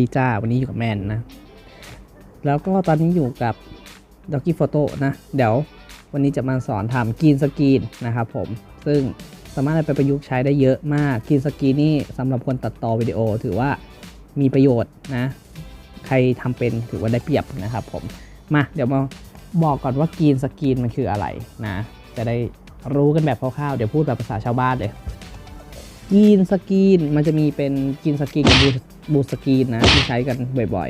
ดีจ้า วันนี้อยู่กับแมนนะ แล้วก็ตอนนี้อยู่กับด็อกกี้โฟโต้นะ เดี๋ยววันนี้จะมาสอนทำกรีนสกรีนนะครับผม ซึ่งสามารถไปประยุกต์ใช้ได้เยอะมากกรีนสกรีนนี่สำหรับคนตัดต่อวิดีโอถือว่ามีประโยชน์นะ ใครทำเป็นถือว่าได้เปรียบนะครับผม มาเดี๋ยวมาบอกก่อนว่ากรีนสกรีนมันคืออะไรนะ จะได้รู้กันแบบคร่าวๆ เดี๋ยวพูดแบบภาษาชาวบ้านเลย กรีนสกรีนมันจะมีเป็นกรีนสกรีนกับบูบูสกรีนนะที่ใช้กันบ่อย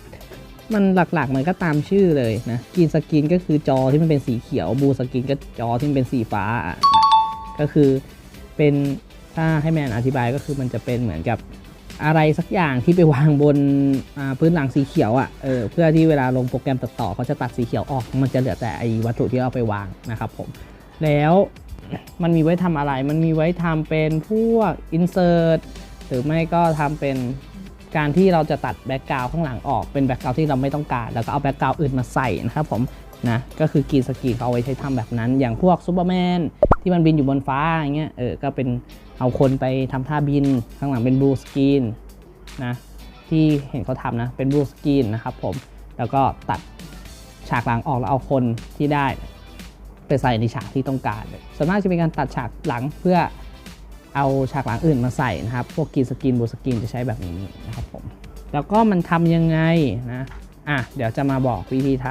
ๆ มันหลักๆมันก็ตามชื่อเลยนะกรีนสกรีนก็คือจอที่มันเป็นสีเขียวบูสกรีนก็จอที่มันเป็นสีฟ้าอะก็คือเป็นถ้าให้แมนอธิบายก็คือมันจะเป็นเหมือนกับอะไรสักอย่างที่ไปวางบนพื้นหลังสีเขียวอะเออเพื่อที่เวลาลงโปรแกรมตัดต่อเขาจะตัดสีเขียวออก มันจะเหลือแต่ไอ้วัตถุที่เอาไปวางนะครับผม แล้ว มันมีไว้ทำอะไร มันมีไว้ทำเป็นพวก insert หรือไม่ก็ทำเป็นการที่เราจะตัดแบ็กกราวข้างหลังออกเป็นแบ็กกราวที่เราไม่ต้องการ แล้วก็เอาแบ็กกราวอื่นมาใส่นะครับผมนะก็คือกรีนสกีนเขาเอาไว้ใช้ทำแบบนั้น อย่างพวกซูเปอร์แมนที่มันบินอยู่บนฟ้าอย่างเงี้ยเออก็เป็นเอาคนไปทำท่าบินข้างหลังเป็นบลูสกรีนนะที่เห็นเขาทำนะเป็นบลูสกรีนนะครับผมแล้วก็ตัดฉากหลังออกแล้วเอาคนที่ได้ ไปใส่ในฉากที่ต้องการ ส่วนมากจะเป็นการตัดฉากหลังเพื่อเอาฉากหลังอื่นมาใส่นะครับ พวกกรีนสกรีนบูสกรีนจะใช้แบบนี้นะครับผม แล้วก็มันทำยังไงนะอะเดี๋ยวจะมาบอกวิธีท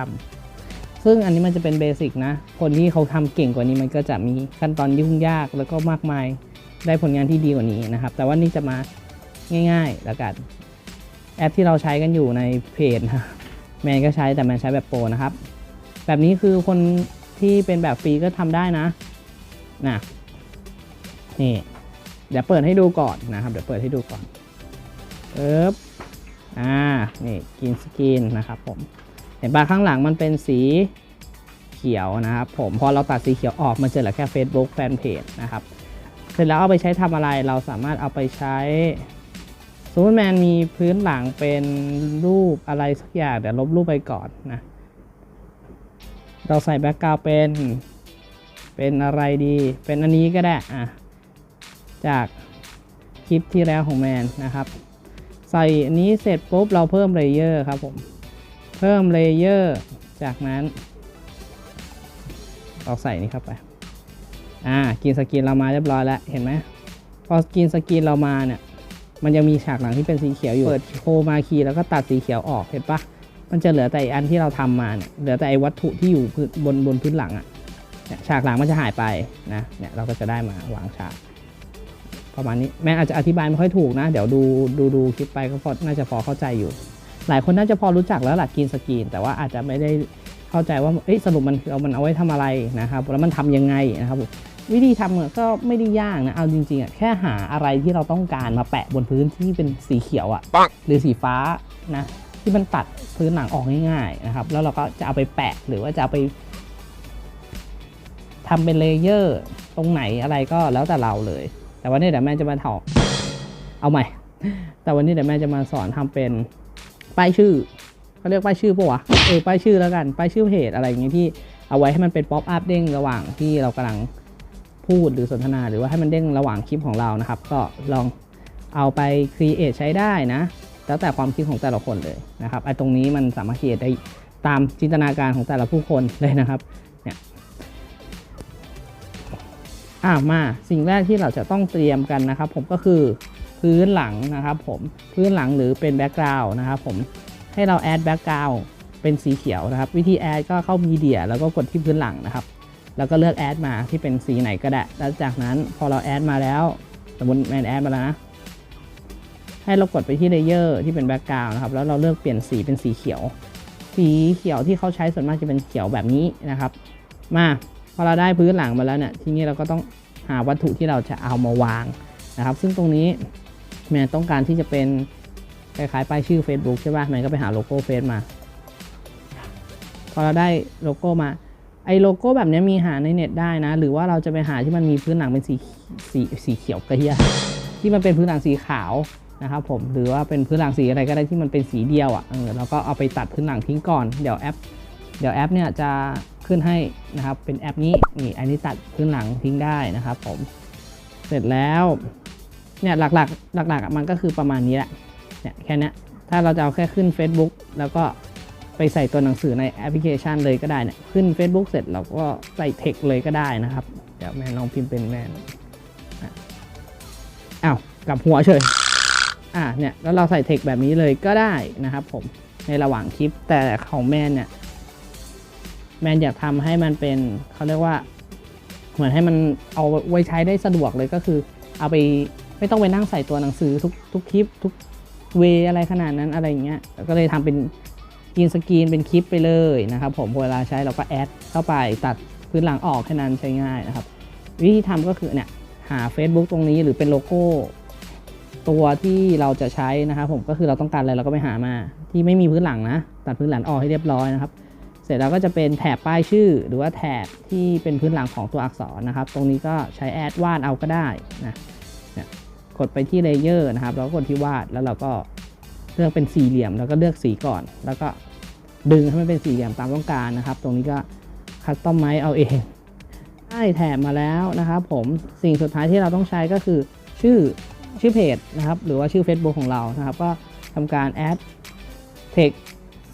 ำซึ่งอันนี้มันจะเป็นเบสิกนะ คนที่เขาทำเก่งกว่านี้มันก็จะมีขั้นตอนยุ่งยากแล้วก็มากมายได้ผลงานที่ดีกว่านี้นะครับ แต่ว่านี่จะมาง่ายๆแล้วกันแอปที่เราใช้กันอยู่ในเพจนะแมนก็ใช้แต่แมนใช้แบบโปรนะครับ แบบนี้คือคน ที่เป็นแบบฟรีก็ทำได้นะนะนี่เดี๋ยวเปิดให้ดูก่อนนะครับ เดี๋ยวเปิดให้ดูก่อนเอ๊บอ่านี่กินสกินนะครับผมเห็นปะข้างหลังมันเป็นสีเขียวนะครับผมพอเราตัดสีเขียวออกมันจะเหลือแค่ Facebook Fanpage นะครับเสร็จแล้วเอาไปใช้ทำอะไรเราสามารถเอาไปใช้สมมติแมนมีพื้นหลังเป็นรูปอะไรสักอย่างเดี๋ยวลบรูปไปก่อนนะ เราใส่แบ็กกราวเป็น เป็นอะไรดี เป็นอันนี้ก็ได้อะจากคลิปที่แล้วของแมนนะครับ ใส่อันนี้เสร็จปุ๊บเราเพิ่มเลเยอร์ครับผม เพิ่มเลเยอร์จากนั้น เราใส่นี่เข้าไป อ่ากินสกินเรามาเรียบร้อยแล้ว เห็นไหมพอกินสกินเรามาเนี่ย มันยังมีฉากหลังที่เป็นสีเขียวอยู่ เปิดโคมาคีแล้วก็ตัดสีเขียวออกเห็นปะ มันจะเหลือแต่อันที่เราทำมาเนี่ยเหลือแต่ไอ้วัตถุที่อยู่พื้นบนบนพื้นหลังอะเนี่ยฉากหลังมันจะหายไปนะเนี่ยเราก็จะได้มาวางฉาก ประมาณนี้แม่อาจจะอธิบายไม่ค่อยถูกนะ เดี๋ยวดูดูดูคลิปไปก็พอน่าจะพอเข้าใจอยู่ หลายคนน่าจะพอรู้จักแล้วหลักกินสกรีน แต่ว่าอาจจะไม่ได้เข้าใจว่าเอ้ยสรุปมันคือเอามันเอาไว้ทำอะไรนะครับแล้วมันทำยังไงนะครับผมวิธีทำเนี่ยก็ไม่ได้ยากนะ เอาจริงๆอะแค่หาอะไรที่เราต้องการมาแปะบนพื้นที่เป็นสีเขียวอะปังหรือสีฟ้านะ ที่มันตัดพื้นหลังออกง่ายๆนะครับ แล้วเราก็จะเอาไปแปะหรือว่าจะเอาไปทำเป็นเลเยอร์ตรงไหนอะไรก็แล้วแต่เราเลย แต่วันนี้เดี๋ยวแม่จะมาถอกเอาใหม่ แต่วันนี้เดี๋ยวแม่จะมาสอนทำเป็นป้ายชื่อเขาเรียกป้ายชื่อปะวะเออป้ายชื่อแล้วกันป้ายชื่อเพจอะไรอย่างงี้ที่เอาไว้ให้มันเป็นป๊อปอัพเด้งระหว่างที่เรากำลังพูดหรือสนทนา หรือว่าให้มันเด้งระหว่างคลิปของเรานะครับ ก็ลองเอาไปครีเอทใช้ได้นะ แล้วแต่ความคิดของแต่ละคนเลยนะครับไอ้ตรงนี้มันสามารถครีเอทได้ตามจินตนาการของแต่ละผู้คนเลยนะครับเนี่ยอ่ามาสิ่งแรกที่เราจะต้องเตรียมกันนะครับ ผมก็คือพื้นหลังนะครับผมพื้นหลังหรือเป็นแบ็กกราวน์นะครับผมให้เราแอดแบ็กกราวน์เป็นสีเขียวนะครับ วิธีแอดก็เข้ามีเดียแล้วก็กดที่พื้นหลังนะครับ แล้วก็เลือกแอดมาที่เป็นสีไหนก็ได้แล้วจากนั้นพอเราแอดมาแล้วสมมติแมนแอดมาแล้วนะ ให้เรากดไปที่เลเยอร์ที่เป็นแบ็กกราวน์นะครับ แล้วเราเลือกเปลี่ยนสีเป็นสีเขียว สีเขียวที่เขาใช้ส่วนมากจะเป็นเขียวแบบนี้นะครับ มาพอเราได้พื้นหลังมาแล้วเนี่ยทีนี้เราก็ต้องหาวัตถุที่เราจะเอามาวางนะครับ ซึ่งตรงนี้แมนต้องการที่จะเป็นคล้ายๆป้ายชื่อ Facebook ใช่ป่ะแมนก็ไปหาโลโก้เฟซมา พอเราได้โลโก้มาไอ้โลโก้แบบนี้มีหาในเน็ตได้นะ หรือว่าเราจะไปหาที่มันมีพื้นหลังเป็นสีสีสีเขียวกระเฮียที่มันเป็นพื้นหลังสีขาว นะครับผมหรือว่าเป็นพื้นหลังสีอะไรก็ได้ที่มันเป็นสีเดียวอะ่ะเออเราก็เอาไปตัดพื้นหลังทิ้งก่อน เดี๋ยวแอป เดี๋ยวแอปเนี่ยจะขึ้นให้นะครับเป็นแอปนี้นี่อันนี้ตัดพื้นหลังทิ้งได้นะครับผมเสร็จแล้วเนี่ยหลักๆหลักๆอะมันก็คือประมาณนี้แหละเนี่ยแค่นี้ถ้าเราจะเอาแค่ขึ้น Facebook แล้วก็ไปใส่ตัวหนังสือในแอปพลิเคชันเลยก็ได้เนี่ยขึ้น Facebook เสร็จเราก็ใส่เทคเลยก็ได้นะครับ เดี๋ยวแม่ลองพิมพ์เป็นแม่เอ้าวกลับหัวเฉย อะเนี่ยแล้วเราใส่เทคแบบนี้เลยก็ได้นะครับผมในระหว่างคลิปแต่ของแมนเนี่ยแมนอยากทำให้มันเป็นเขาเรียกว่า เหมือนให้มันเอาไว้ใช้ได้สะดวกเลยก็คือ เอาไปไม่ต้องไปนั่งใส่ตัวหนังสือทุกทุกคลิปทุกเวอะไรขนาดนั้นอะไรอย่างเงี้ยก็เลยทำเป็นกินสกรีนเป็นคลิปไปเลยนะครับ ผมเวลาใช้เราก็แอดเข้าไปตัดพื้นหลังออกแค่นั้นใช้ง่ายนะครับ วิธีทำก็คือเนี่ยหา Facebook ตรงนี้หรือเป็นโลโก้ ตัวที่เราจะใช้นะครับผมก็คือเราต้องการอะไรเราก็ไปหามา ที่ไม่มีพื้นหลังนะ ตัดพื้นหลังออกให้เรียบร้อยนะครับ เสร็จแล้วก็จะเป็นแถบป้ายชื่อ หรือว่าแถบที่เป็นพื้นหลังของตัวอักษรนะครับ ตรงนี้ก็ใช้แอดวาดเอาก็ได้นะเนี่ยกดไปที่เลเยอร์นะครับแล้วก็กดที่วาดแล้วเราก็เลือกเป็นสี่เหลี่ยม แล้วก็เลือกสีก่อน แล้วก็ดึงให้มันเป็นสี่เหลี่ยมตามต้องการนะครับ ตรงนี้ก็คัสตอมไมซ์เอาเองได้แถบมาแล้วนะครับผมสิ่งสุดท้ายที่เราต้องใช้ก็คือชื่อ ชื่อเพจนะครับ หรือว่าชื่อ Facebook ของเรานะครับ ก็ทำการแอดเทค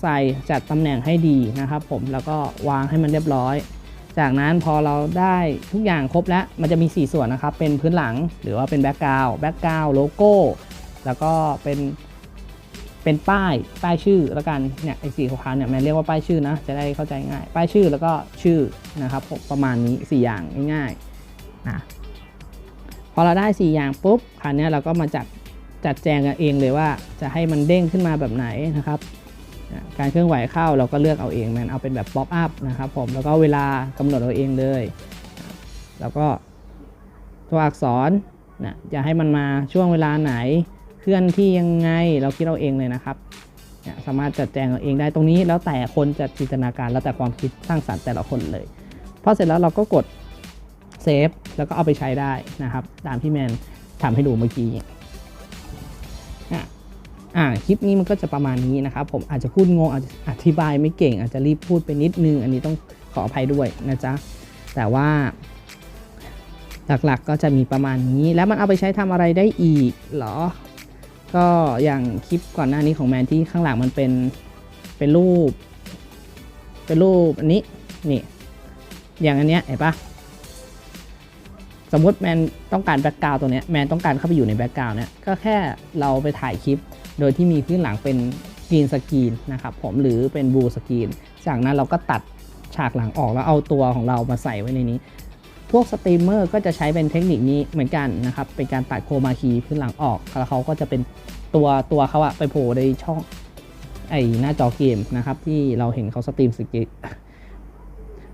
ใส่จัดตำแหน่งให้ดีนะครับผมแล้วก็วางให้มันเรียบร้อย จากนั้นพอเราได้ทุกอย่างครบแล้ว มันจะมี 4 ส่วนนะครับ เป็นพื้นหลังหรือว่าเป็นแบ็กกราวด์แบ็กกราวด์โลโก้ แล้วก็เป็นเป็นป้ายป้ายชื่อแล้วกันเนี่ยไอ้สีขาวๆเนี่ยมันเรียกว่าป้ายชื่อนะ จะได้เข้าใจง่าย ป้ายชื่อแล้วก็ชื่อนะครับประมาณนี้ 4 อย่างง่ายๆนะ อเราได้ 4 อย่างปุ๊บคราวนี้เราก็มาจัดจัดแจงกันเองเลยว่าจะให้มันเด้งขึ้นมาแบบไหนนะครับ การเคลื่อนไหวเข้าเราก็เลือกเอาเองมันเอาเป็นแบบป๊อปอัพนะครับผมแล้วก็เวลากำหนดเอาเองเลย แล้วก็ตัวอักษรนะจะให้มันมาช่วงเวลาไหนเคลื่อนที่ยังไงเราคิดเอาเองเลยนะครับสามารถจัดแจงเอาเองได้ตรงนี้ แล้วแต่คนจะจินตนาการแล้วแต่ความคิดสร้างสรรค์แต่ละคนเลยพอเสร็จแล้วเราก็กด เซฟแล้วก็เอาไปใช้ได้นะครับ ตามที่แมนทำให้ดูเมื่อกี้อะอ่าคลิปนี้มันก็จะประมาณนี้นะครับ ผมอาจจะพูดงงอาจจะอธิบายไม่เก่ง อาจจะรีบพูดไปนิดนึง อันนี้ต้องขออภัยด้วยนะจ๊ะ แต่ว่า หลักๆก็จะมีประมาณนี้ แล้วมันเอาไปใช้ทำอะไรได้อีกเหรอ ก็อย่างคลิปก่อนหน้านี้ของแมนที่ข้างหลังมันเป็นเป็นรูป เป็นรูปอันนี้นี่ อย่างอันเนี้ยเห็นปะ สมมติแมนต้องการแบ็กกราวตัวเนี้ยแมนต้องการเข้าไปอยู่ในแบ็กกราวเนี้ยก็แค่เราไปถ่ายคลิป โดยที่มีพื้นหลังเป็นกรีนสกรีนนะครับผมหรือเป็นบลูสกรีนจากนั้นเราก็ตัดฉากหลังออกแล้วเอาตัวของเรามาใส่ไว้ในนี้ พวกสตรีมเมอร์ก็จะใช้เป็นเทคนิคนี้เหมือนกันนะครับ เป็นการตัดโครมาคีพื้นหลังออก แล้วเขาก็จะเป็นตัวตัวเขาอะไปโผล่ในช่องไอหน้าจอเกมนะครับที่เราเห็นเขาสตรีมสกรีน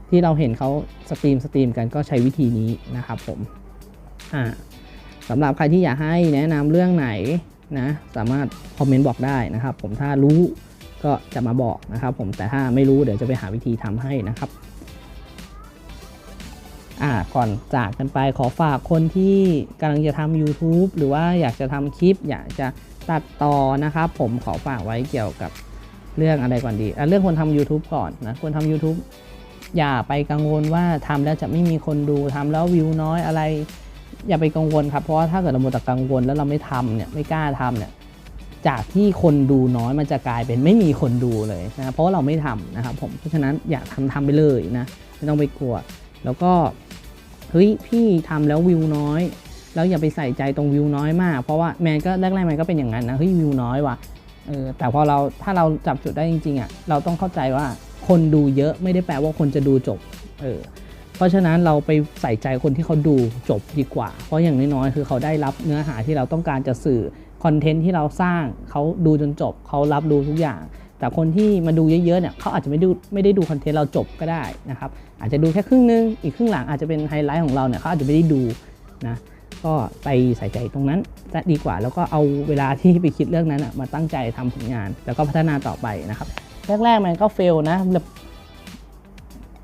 ที่เราเห็นเขาสตรีมสตรีมกันก็ใช้วิธีนี้นะครับผมสำหรับใครที่อยากให้แนะนำเรื่องไหนนะสามารถคอมเมนต์บอกได้นะครับ ผมถ้ารู้ก็จะมาบอกนะครับ ผมแต่ถ้าไม่รู้เดี๋ยวจะไปหาวิธีทำให้นะครับอ่าก่อนจากกันไปขอฝากคนที่กำลังจะทำ YouTube หรือว่าอยากจะทำคลิป อยากจะตัดต่อนะครับ ผมขอฝากไว้เกี่ยวกับเรื่องอะไรก่อนดีเรื่องคนทำ YouTube ก่อนนะคนทำ YouTube อย่าไปกังวลว่าทำแล้วจะไม่มีคนดูทำแล้ววิวน้อยอะไร อย่าไปกังวลครับเพราะว่าถ้าเกิดเราหมดแต่กังวลแล้วเราไม่ทำเนี่ยไม่กล้าทำเนี่ยจากที่คนดูน้อยมันจะกลายเป็นไม่มีคนดูเลยนะเพราะว่าเราไม่ทำนะครับผมเพราะฉะนั้นอยากทำทำไปเลยนะไม่ต้องไปกลัว แล้วก็เฮ้ยพี่ทำแล้ววิวน้อยแล้วอย่าไปใส่ใจตรงวิวน้อยมาก เพราะว่าแมนก็แรกๆมันก็เป็นอย่างนั้นนะเฮ้ยวิวน้อยว่ะเออแต่พอเราถ้าเราจับจุดได้จริงๆอะเราต้องเข้าใจว่า คนดูเยอะไม่ได้แปลว่าคนจะดูจบ เออ เพราะฉะนั้นเราไปใส่ใจคนที่เขาดูจบดีกว่า เพราะอย่างน้อยๆคือเขาได้รับเนื้อหาที่เราต้องการจะสื่อคอนเทนต์ที่เราสร้างเขาดูจนจบเขารับรู้ทุกอย่าง แต่คนที่มาดูเยอะๆเนี่ยเขาอาจจะไม่ดูไม่ได้ดูคอนเทนต์เราจบก็ได้นะครับ อาจจะดูแค่ครึ่งนึง อีกครึ่งหลังอาจจะเป็นไฮไลท์ของเราเนี่ยเขาอาจจะไม่ได้ดูนะก็ไปใส่ใจตรงนั้นจะดีกว่า แล้วก็เอาเวลาที่ไปคิดเรื่องนั้นมาตั้งใจทำผลงาน แล้วก็พัฒนาต่อไปนะครับ แรกๆมันก็เฟลนะแบบ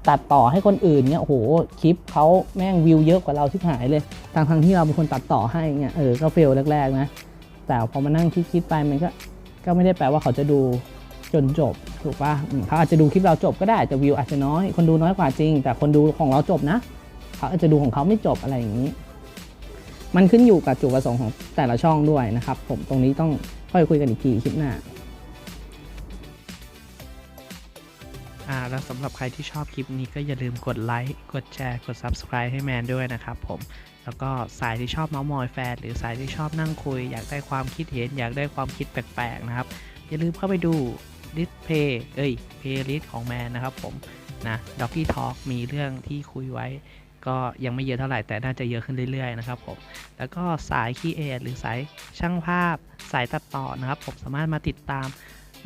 ตัดต่อให้คนอื่นเนี่ยโอ้โหคลิปเขาแม่งวิวเยอะกว่าเราที่หายเลยทางทางที่เราเป็นคนตัดต่อให้เนี่ยเออก็เฟลแรกๆนะแต่พอมานั่งคิดๆไปมันก็ก็ไม่ได้แปลว่าเขาจะดูจนจบถูกป่ะเขาอาจจะดูคลิปเราจบก็ได้แต่วิวอาจจะน้อย คนดูน้อยกว่าจริง แต่คนดูของเราจบนะ เขาอาจจะดูของเขาไม่จบอะไรอย่างนี้ มันขึ้นอยู่กับจุดประสงค์ของแต่ละช่องด้วยนะครับ ผมตรงนี้ต้องค่อยคุยกันอีกทีคลิปหน้า อ่าแล้วสำหรับใครที่ชอบคลิปนี้ก็อย่าลืมกดไลค์กดแชร์กด Subscribe ให้แมนด้วยนะครับผมแล้วก็สายที่ชอบเมาส์มอยแฟนหรือสายที่ชอบนั่งคุย อยากได้ความคิดเห็น อยากได้ความคิดแปลกๆนะครับ อย่าลืมเข้าไปดูดิสเพย์เอ้ยเพย์ลิสของแมนนะครับผมนะด็อกกี้ทอล์กมีเรื่องที่คุยไว้ ก็ยังไม่เยอะเท่าไหร่แต่น่าจะเยอะขึ้นเรื่อยๆนะครับผมแล้วก็สายคีเอทหรือสายช่างภาพ สายตัดต่อนะครับ ผมสามารถมาติดตาม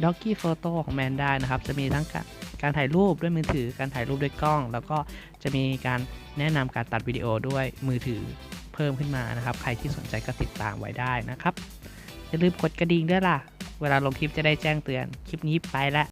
ด็อกกี้โฟโต้ของแมนได้นะครับ จะมีทั้ง การถ่ายรูปด้วยมือถือ การถ่ายรูปด้วยกล้อง แล้วก็จะมีการแนะนำการตัดวิดีโอด้วยมือถือเพิ่มขึ้นมานะครับ ใครที่สนใจก็ติดตามไว้ได้นะครับ อย่าลืมกดกระดิ่งด้วยล่ะ เวลาลงคลิปจะได้แจ้งเตือน คลิปนี้ไปละ